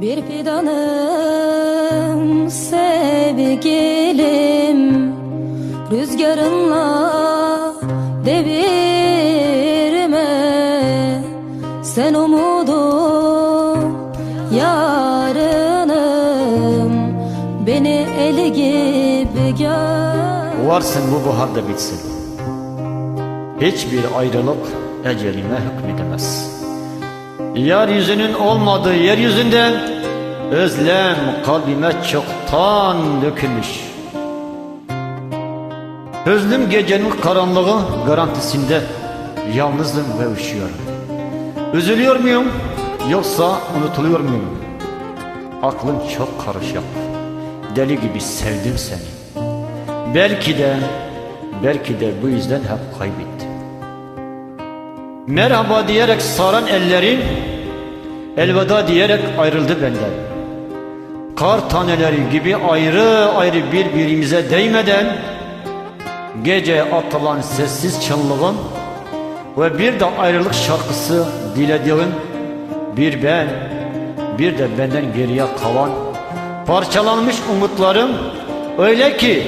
Bir fidanım sevgilim Rüzgarınla devirme Sen umudum yarınım Beni eli gibi gör Varsın bu bahar da bitsin. Hiçbir ayrılık ecelime hükmedemez. Yeryüzünün olmadığı yeryüzünden özlem kalbime çoktan dökülmüş. Hüznüm gecenin karanlığı garantisinde yalnızım ve üşüyorum. Üzülüyor muyum yoksa unutuluyor muyum? Aklım çok karışık. Deli gibi sevdim seni. Belki de, belki de bu yüzden hep kaybettim. Merhaba diyerek saran ellerin, elveda diyerek ayrıldı benden. Kar taneleri gibi ayrı ayrı birbirimize değmeden, gece atılan sessiz çınlığın ve bir de ayrılık şarkısı dilediğim bir ben, bir de benden geriye kalan parçalanmış umutlarım öyle ki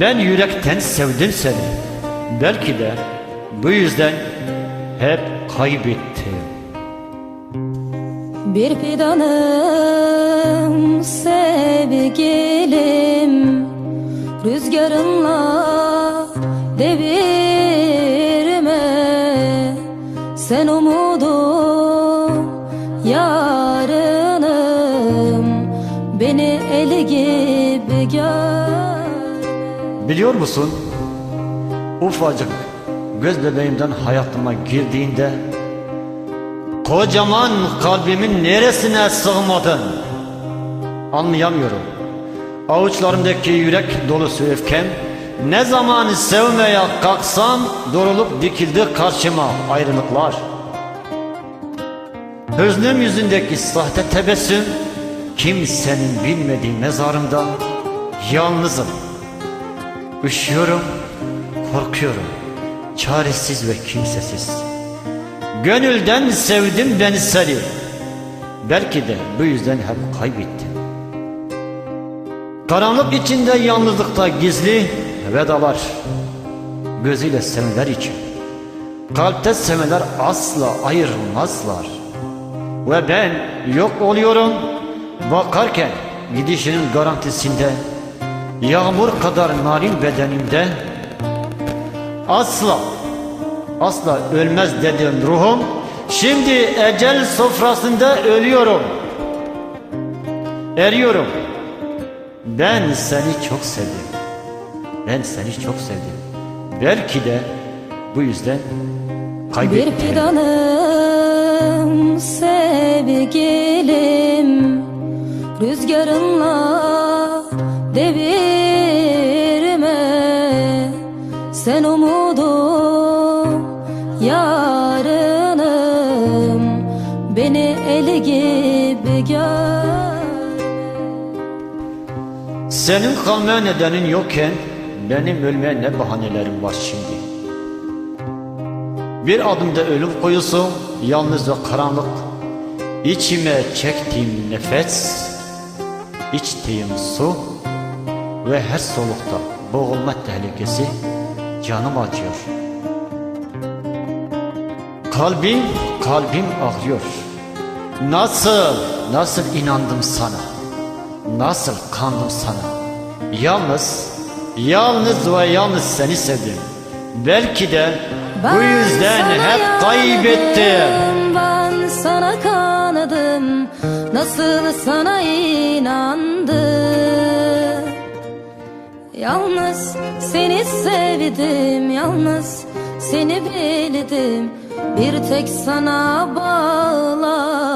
ben yürekten sevdim seni. Belki de bu yüzden hep kaybettim. Bir fidanım sevgilim Rüzgarınla devirme Sen umudum yarınım Beni eli gibi gör Biliyor musun? Ufacık göz bebeğimden hayatıma girdiğinde kocaman kalbimin neresine sığmadın? Anlayamıyorum. Avuçlarımdaki yürek dolusu öfkem ne zaman sevmeye kalksam doğrulup dikildi karşıma ayrılıklar. Hüznüm yüzündeki sahte tebessüm kimsenin bilmediği mezarımda yalnızım. Üşüyorum, korkuyorum, çaresiz ve kimsesiz. Gönülden sevdim ben seni. Belki de bu yüzden hep kaybettim. Karanlık içinde yalnızlıkta gizli vedalar. Gözüyle sevenler için. Kalpte sevenler asla ayrılmazlar. Ve ben yok oluyorum. Bakarken gidişinin garantisinde Yağmur kadar narin bedenimde Asla Asla ölmez dediğim ruhum. Şimdi ecel sofrasında ölüyorum. Eriyorum. Ben seni çok sevdim. Ben seni çok sevdim. Belki de bu yüzden Bir kaybettim. fidanım sevgilim. Rüzgarınla devirme Sen umudum yarınım Beni eli gibi gör Senin kalmaya nedenin yokken benim ölmeye ne bahanelerim var şimdi. Bir adımda ölüm koyusu, yalnız ve karanlık. İçime çektiğim nefes, içtiğim su ve her solukta boğulma tehlikesi canım acıyor. Kalbim, kalbim ağrıyor. Nasıl, nasıl inandım sana? Nasıl kandım sana? Yalnız, yalnız ve yalnız seni sevdim. Belki de bu yüzden hep kaybettim. Ben sana kanadım Nasıl sana inandım Yalnız seni sevdim Yalnız seni bildim. Bir tek sana bağlandım